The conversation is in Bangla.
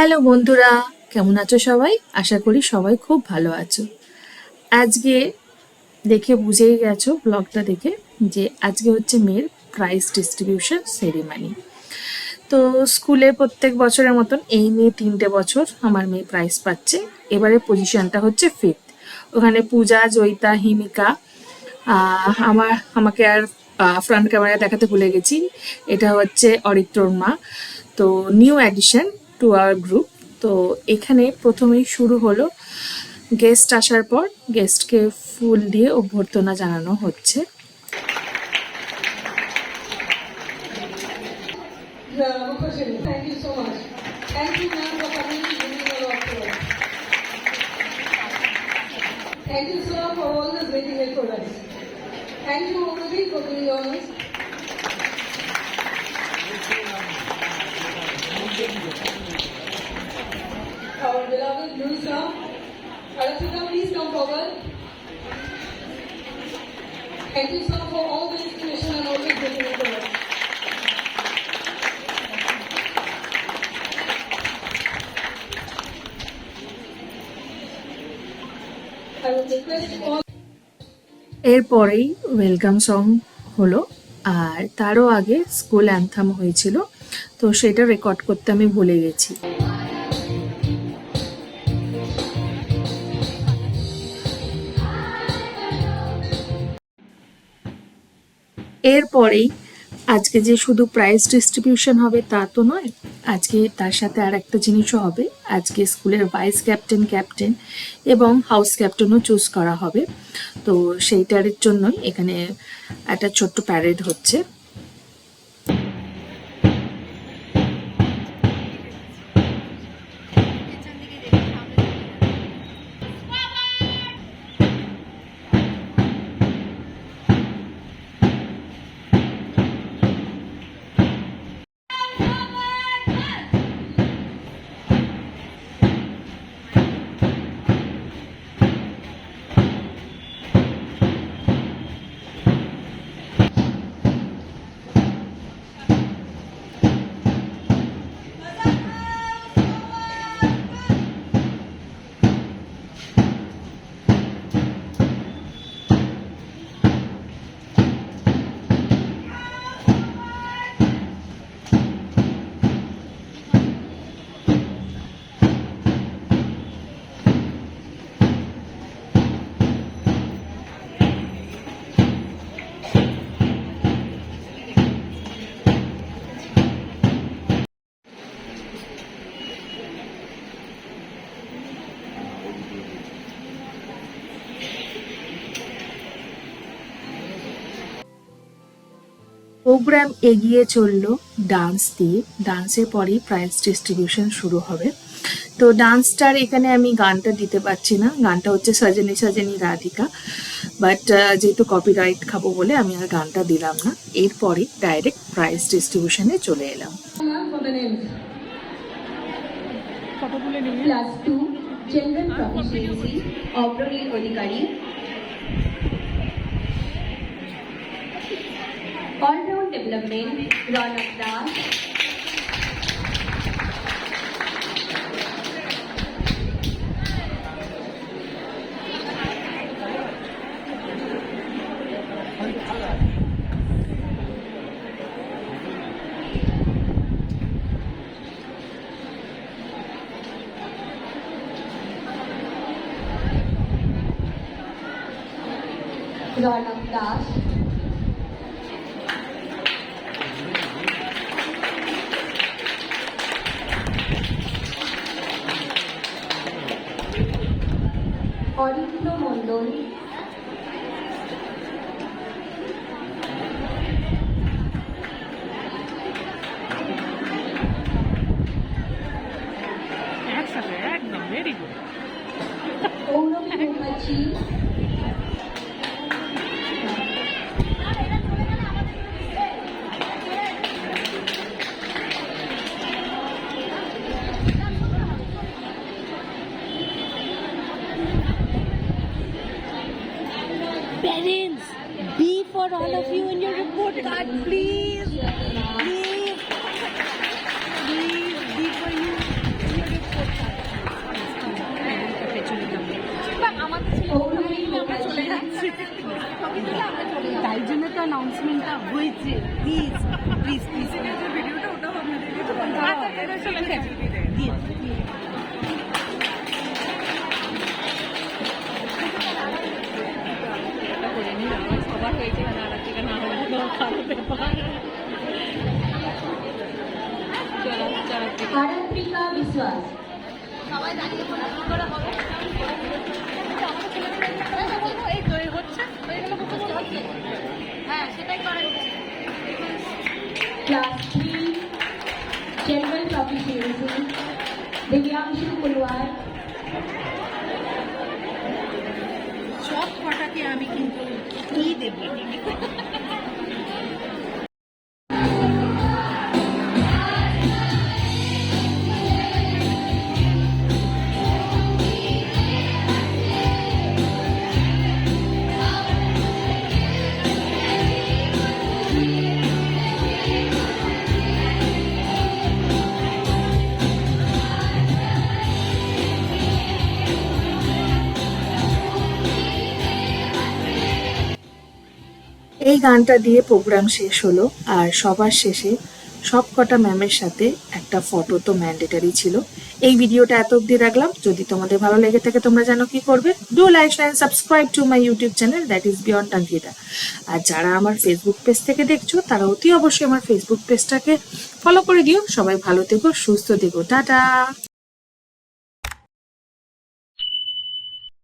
হ্যালো বন্ধুরা, কেমন আছো সবাই? আশা করি সবাই খুব ভালো আছো। আজকে দেখে বুঝেই গেছো ব্লগটা দেখে, যে আজকে হচ্ছে মেয়ের প্রাইজ ডিস্ট্রিবিউশন সেরিমানি তো স্কুলে প্রত্যেক বছরের মতন এই মেয়ে তিনটে বছর আমার মেয়ে প্রাইজ পাচ্ছে। এবারে পজিশনটা হচ্ছে ফিফথ ওখানে পূজা, জয়িতা, হিমিকা আমার, আমাকে আর ফ্রন্ট ক্যামেরায় দেখাতে ভুলে গেছি। এটা হচ্ছে অরিত্রর মা। তো new addition to our group তো এখানে প্রথমেই শুরু হলো গেস্ট আসার পর গেস্টকে ফুল দিয়ে অভ্যর্থনা জানানো হচ্ছে thank you so much. For coming to. Thank you, sir, for all this it for us. Thank you, Mukherjee, for doing honors. Sir, Arachita, please come forward. Thank you, sir, for all the inspiration and waiting it for us. I would request all এরপরেই ওয়েলকাম সং হলো আর তারও আগে স্কুল অ্যান্থাম হয়েছিল তো সেটা রেকর্ড করতে আমি ভুলে গেছি এরপরেই আজকে যে শুধু প্রাইজ ডিস্ট্রিবিউশন হবে তা তো নয়, আজকে তার সাথে আর একটা জিনিসও হবে। আজকে স্কুলের ভাইস ক্যাপ্টেন ক্যাপ্টেন এবং হাউস ক্যাপ্টেনও চুজ করা হবে। তো সেইটার জন্যই এখানে একটা ছোট্ট প্যারেড হচ্ছে। প্রোগ্রাম এগিয়ে চলল ডান্স দিয়ে। ডান্সের পরেই প্রাইজ ডিস্ট্রিবিউশন শুরু হবে। তো ডান্সটার এখানে আমি গানটা দিতে পারছি না। গানটা হচ্ছে সজনী সজনী রাধিকা। বাট যেহেতু কপিরাইট খাব বলে আমি আর গানটা দিলাম না এরপরে ডাইরেক্ট প্রাইজ ডিস্ট্রিবিউশনে চলে এলাম। for the names. Class 2 all round development Raunak Das Raunak Das Aritra Mondal out all of you in your report card, please. Please. Please be for you in your report card. তাই জন্য তো অ্যানাউন্সমেন্টটা হয়েছে প্লিজ প্লিজ প্লিজ ভিডিওটা ওটা হলে তো খারাপ ব্যাপার চলো চলো আরাত্রিকা এই তো হচ্ছে হয়ে হচ্ছে সেটাই করা class three general Dibyanshu Kulwar সব কটাকে আমি কিন্তু কি দেবো? এই গানটা দিয়ে প্রোগ্রাম শেষ হলো আর সবার শেষে সব কটা ম্যামের সাথে একটা ফটো তো ম্যান্ডেটারি ছিল। এই ভিডিওটা এত অব্দি রাখলাম। যদি তোমাদের ভালো লেগে থাকে, তোমরা জানো কি করবে? Do like and subscribe to my YouTube channel that is beyond Tankita আর যারা আমার ফেসবুক পেজ থেকে দেখছ, তারা অতি অবশ্যই আমার ফেসবুক পেজটাকে ফলো করে দিও। সবাই ভালো থেকো, সুস্থ থেকো। টাটা!